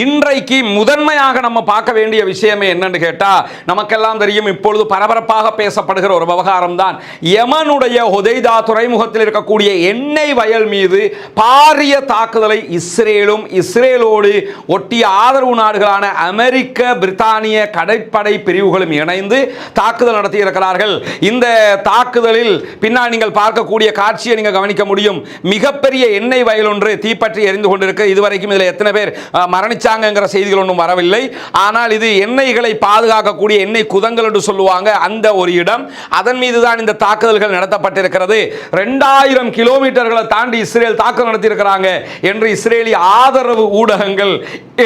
இன்றைக்கு முதன்மையாக நம்ம பார்க்க வேண்டிய விஷயமே என்னன்னு கேட்டால் நமக்கெல்லாம் தெரியும் இப்பொழுது பரபரப்பாக பேசப்படுகிற ஒரு விவகாரம் தான் யமனுடைய ஹுதைதா துறைமுகத்தில் இருக்கக்கூடிய எண்ணெய் வயல் மீது பாரிய தாக்குதலை இஸ்ரேலும் இஸ்ரேலோடு ஒட்டிய ஆதரவு நாடுகளான அமெரிக்க பிரித்தானிய கடற்படை பிரிவுகளும் இணைந்து தாக்குதல் நடத்தி இருக்கிறார்கள். இந்த தாக்குதலில் பின்னால் நீங்கள் பார்க்கக்கூடிய காட்சியை நீங்கள் கவனிக்க முடியும். மிகப்பெரிய எண்ணெய் வயல் ஒன்று தீப்பற்றி எரிந்து கொண்டிருக்கு. இதுவரைக்கும் இதில் எத்தனை பேர் அஹ், மரணிச்சாங்கிற செய்திகள் ஒன்றும் வரவில்லை. ஆனால் இது எண்ணெய்களை பாதுகாக்கக்கூடிய எண்ணெய் குதங்கள் என்று சொல்லுவாங்க அந்த ஒரு இடம். அதன் மீது தான் இந்த தாக்குதல்கள் நடத்தப்பட்டிருக்கிறது. ரெண்டாயிரம் கிலோமீட்டர்களை தாண்டி இஸ்ரேல் தாக்குதல் நடத்தியிருக்கிறாங்க என்று இஸ்ரேலிய ஆதரவு ஊடகங்கள்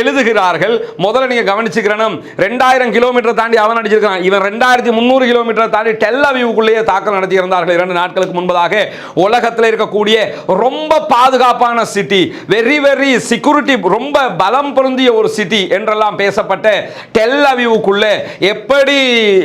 எழுதுகிறார்கள். முதல்ல நீங்க கவனிச்சுக்கிறனும் ரெண்டாயிரம் கிலோமீட்டர் தாண்டி அவன் அடிச்சிருக்கான். இவன் ரெண்டாயிரத்தி முந்நூறு கிலோமீட்டர் தாண்டி டெல்லவியூக்குள்ளேயே தாக்கல் நடத்தியிருந்தார்கள். இரண்டு நாட்களுக்கு முன்பதாக உலகத்தில் இருக்கக்கூடிய ரொம்ப பாதுகாப்பான சிட்டி வெரி வெரி செக்யூரிட்டி ரொம்ப பலம் பொருந்திய ஒரு சிட்டி என்றெல்லாம் பேசப்பட்ட டெல் அவிவுக்குள்ளே எப்படி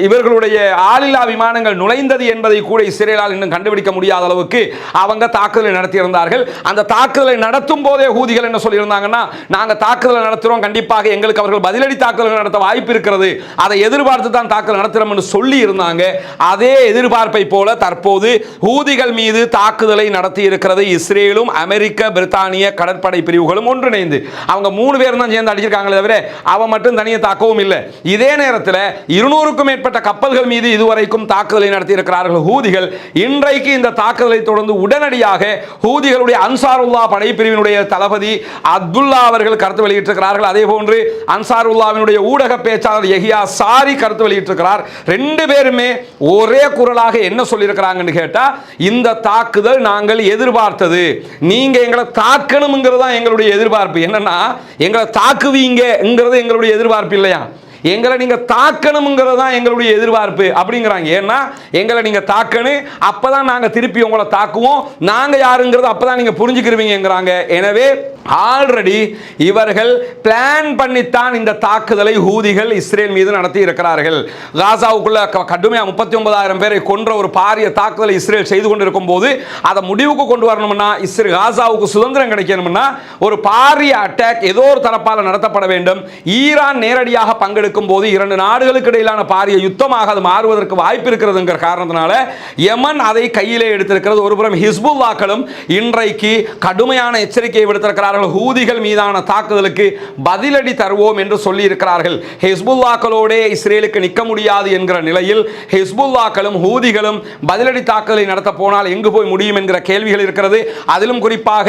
இவர்களுடைய ஆளில்லா விமானங்கள் நுழைந்தது என்பதை கூட இஸ்ரேலால் இன்னும் கண்டுபிடிக்க முடியாத அளவுக்கு அவங்க தாக்குதலை நடத்தியிருந்தார்கள். அந்த தாக்குதலை நடத்தும் போதே ஹூதிகள் என்ன சொல்லியிருந்தாங்கன்னா நாங்கள் தாக்குதலை நடத்துகிறோம் கண்டிப்பாக எங்களுக்கு அவர்கள் பதிலடி தாக்குதல் நடத்த வாய்ப்பு இருக்கிறது. அதை எதிர்பார்த்து தான் தாக்குதல் நடத்துகிறோம் என்று சொல்லி இருந்தாங்க அதே எதிர்பார்ப்பை போல தற்போது ஹூதிகள் மீது தாக்குதலை நடத்தி இருக்கிறது இஸ்ரேலும் அமெரிக்க பிரித்தானிய கடற்படை பிரிவுகளும் ஒன்றிணைந்து. அவங்க மூணு பேர் பேரும் தான் சேர்ந்து அடிச்சிருக்காங்களே தவிர அவன் மட்டும் தனியை தாக்கவும் இல்லை. இதே நேரத்தில் இருநூறுக்கும் மேற்பட்ட கப்பல்கள் மீது இதுவரைக்கும் தாக்குதலை நடத்தியிருக்கிறார்கள் ஹூதிகள். இன்றைக்கு இந்த தாக்குதலை தொடர்ந்து உடனடியாக ஹூதிகளுடைய அன்சாருல்லா படைப்பிரிவினுடைய தளபதி அப்துல்லா அவர்கள் கருத்து வெளியிட்டிருக்கிறார்கள். அதே போன்று அன்சாருல்லாவினுடைய ஊடக பேச்சாளர் எஹியா சாரி கருத்து வெளியிட்டிருக்கிறார். ரெண்டு பேருமே ஒரே குரலாக என்ன சொல்லியிருக்கிறாங்கன்னு கேட்டால் இந்த தாக்குதல் நாங்கள் எதிர்பார்த்தது. நீங்கள் எங்களை தாக்கணுங்கிறது தான் எங்களுடைய எதிர்பார்ப்பு. என்னன்னா எங்களை தாக்குவீங்கிறது எங்களுடைய எதிர்பார்ப்பு இல்லையா? எங்களை நீங்க தாக்கணுங்கிறது தான் எங்களுடைய எதிர்பார்ப்பு அப்படிங்கிறாங்க. ஏன்னா எங்களை நீங்க தாக்கணும் அப்பதான் நாங்க திருப்பி உங்களை தாக்குவோம். நாங்க யாருங்கிறது அப்பதான் நீங்க புரிஞ்சுக்கிருவீங்கிறாங்க எனவே ஆல்ரெடி இவர்கள் பிளான் பண்ணித்தான் இந்த தாக்குதலை ஹூதிகள் இஸ்ரேல் மீது நடத்தி இருக்கிறார்கள். காசாவுக்குள்ள க- முப்பத்தி ஒன்பதாயிரம் பேரை கொன்ற ஒரு பாரிய தாக்குதலை இஸ்ரேல் செய்து கொண்டிருக்கும் போது அதை முடிவுக்கு கொண்டு வரணும்னா இஸ்ரேல் காசாவுக்கு சுதந்திரம் கிடைக்கணும்னா ஒரு பாரிய அட்டாக் ஏதோ ஒரு தரப்பால் நடத்தப்பட வேண்டும். ஈரான் நேரடியாக பங்கெடுக்கும் போது இரண்டு நாடுகளுக்கு இடையிலான பாரிய யுத்தமாக அது மாறுவதற்கு வாய்ப்பு இருக்கிறதுங்கிற காரணத்தினால யமன் அதை கையிலே எடுத்திருக்கிறது. ஒருபுறம் ஹிஸ்புல்லாக்களும் இன்றைக்கு கடுமையான எச்சரிக்கையை அவர்கள் ஹூதிகள் மீதான தாக்குதலுக்கு பதிலடி தருவோம் என்று சொல்லி இருக்கிறார்கள் ஹிஸ்புல்லாக்களோடே இஸ்ரேலுக்கு நிற்க முடியாது என்கிற நிலையில் ஹிஸ்புல்லாக்களும் ஹூதிகளும் பதிலடி தாக்குதலை நடத்த போனால் எங்கு போய் முடியும் என்கிற கேள்விகள் இருக்கிறது. அதிலும் குறிப்பாக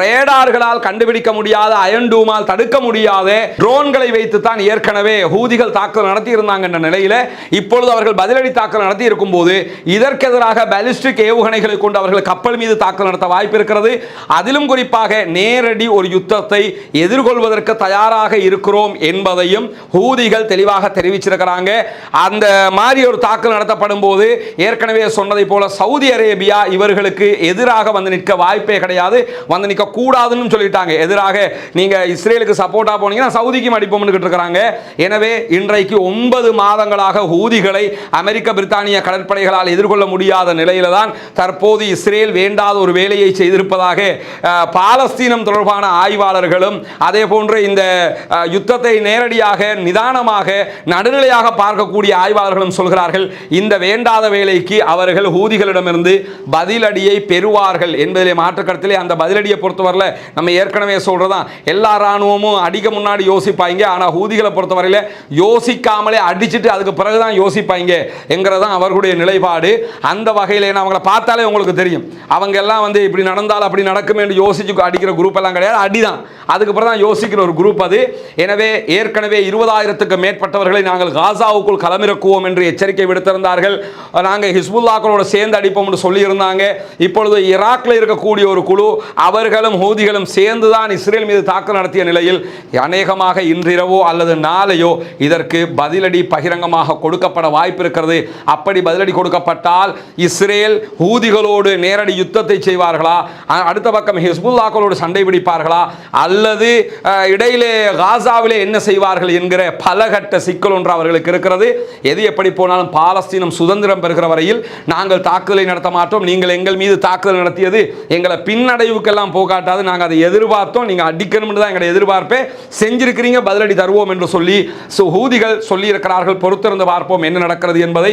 ரேடார்களால் கண்டுபிடிக்க முடியாத அயன்டூமால் தடுக்க முடியாத ட்ரோன்களை வைத்து தான் ஏற்கனவே ஹூதிகள் தாக்குதல் நடத்தி இருந்தாங்க என்ற நிலையில இப்பொழுது அவர்கள் பதிலடி தாக்குதல் நடத்தி இருக்கும் போது இதற்கெதிராக பாலிஸ்டிக் ஏவுகணைகளை கொண்டு அவர்கள் கப்பல் மீது தாக்குதல் நடத்த வாய்ப்பு இருக்கிறது. அதிலும் குறிப்பாக நேரடி ஒரு யுத்தத்தை எதிர்கொள்வதற்கு தயாராக இருக்கிறோம் என்பதையும் ஹூதிகள் தெளிவாக தெரிவிச்சிருக்கிறாங்க. அந்த மாதிரி ஒரு தாக்குதல் நடத்தப்படும் போது ஏற்கனவே சொன்னதை போல சவுதி அரேபியா இவர்களுக்கு எதிராக வந்து நிற்க வாய்ப்பே கிடையாது. வந்து நிற்க கூடாதுன்னு சொல்லிட்டாங்க. எதிராக நீங்க இஸ்ரேலுக்கு சப்போர்ட்டா போனீங்கன்னா சவுதிக்கும் அடிப்போம்னு இருக்கிறாங்க. எனவே இன்றைக்கு ஒன்பது மாதங்களாக ஹூதிகளை அமெரிக்க பிரித்தானிய கடற்படைகளால் எதிர்கொள்ள முடியாத நிலையில தான் தற்போது இஸ்ரேல் வேண்டாத ஒரு வேலையை செய்திருப்பதாக பாலஸ்தீனம் தொடர்பாக தொடர்பான ஆய்வாளர்களும் அதே போன்று இந்த யுத்தத்தை நேரடியாக நிதானமாக நடுநிலையாக பார்க்கக்கூடிய ஆய்வாளர்களும் சொல்கிறார்கள் இந்த வேண்டாத வேலைக்கு அவர்கள் ஹூதிகளிடமிருந்து பதிலடியை பெறுவார்கள் என்பதிலே மாற்றுக்கருத்திலே அந்த பதிலடியை பொறுத்தவரையில் நம்ம ஏற்கனவே சொல்றதான் எல்லா ராணுவமும் அடிக்க முன்னாடி யோசிப்பாங்க ஆனால் ஹூதிகளை பொறுத்தவரையில் யோசிக்காமலே அடிச்சுட்டு அதுக்கு பிறகுதான் யோசிப்பாங்க என்கிறதான் அவர்களுடைய நிலைப்பாடு. அந்த வகையில் அவங்கள பார்த்தாலே உங்களுக்கு தெரியும். அவங்க எல்லாம் வந்து இப்படி நடந்தால் அப்படி நடக்கும் என்று யோசிச்சு அடிக்கிற குரூப் எல்லாம் கிடையாது. அடிதான். அதுக்கப்புறம் தான் யோசிக்கிற ஒரு குரூப் அது. எனவே ஏற்கனவே இருபதாயிரத்துக்கு மேற்பட்டவர்களை நாங்கள் காசாவுக்குள் களமிறக்குவோம் என்று எச்சரிக்கை விடுத்திருந்தார்கள். நாங்கள் ஹிஸ்புல்லாக்களோட சேர்ந்து அடிப்போம் என்று சொல்லியிருந்தாங்க. இப்பொழுது ஈராக்கில் இருக்கக்கூடிய ஒரு குழு அவர்களும் ஹூதிகளும் சேர்ந்து தான் இஸ்ரேல் மீது தாக்குதல் நடத்திய நிலையில் அநேகமாக இன்றிரவோ அல்லது நாளையோ இதற்கு பதிலடி பகிரங்கமாக கொடுக்கப்பட வாய்ப்பு இருக்கிறது அப்படி பதிலடி கொடுக்கப்பட்டால் இஸ்ரேல் ஹூதிகளோடு நேரடி யுத்தத்தை செய்வார்களா? அடுத்த பக்கம் ஹிஸ்புல்லாக்களோடு சண்டை பிடிப்பார் செய்வார்களா? அல்லது இடையிலே காசாவிலே என்ன செய்வார்கள் என்கிற பலகட்ட சிக்கல் ஒன்று அவர்களுக்கு இருக்கிறது. எது எப்படி போனாலும் பாலஸ்தீனம் சுதந்திரம் பெறுகிற வரையில் நாங்கள் தாக்குதலை நடத்த மாட்டோம். நீங்கள் எங்கள் மீது தாக்குதல் நடத்தியது எங்களை பின்னடைவுக்கெல்லாம் போகாட்டாது. நாங்கள் அதை எதிர்பார்த்தோம். நீங்கள் அடிக்கணும்னு தான் எங்களை எதிர்பார்ப்பே செஞ்சிருக்கிறீங்க பதிலடி தருவோம் என்று சொல்லி ஹூதிகள் சொல்லியிருக்கிறார்கள். பொறுத்திருந்து பார்ப்போம் என்ன நடக்கிறது என்பதை.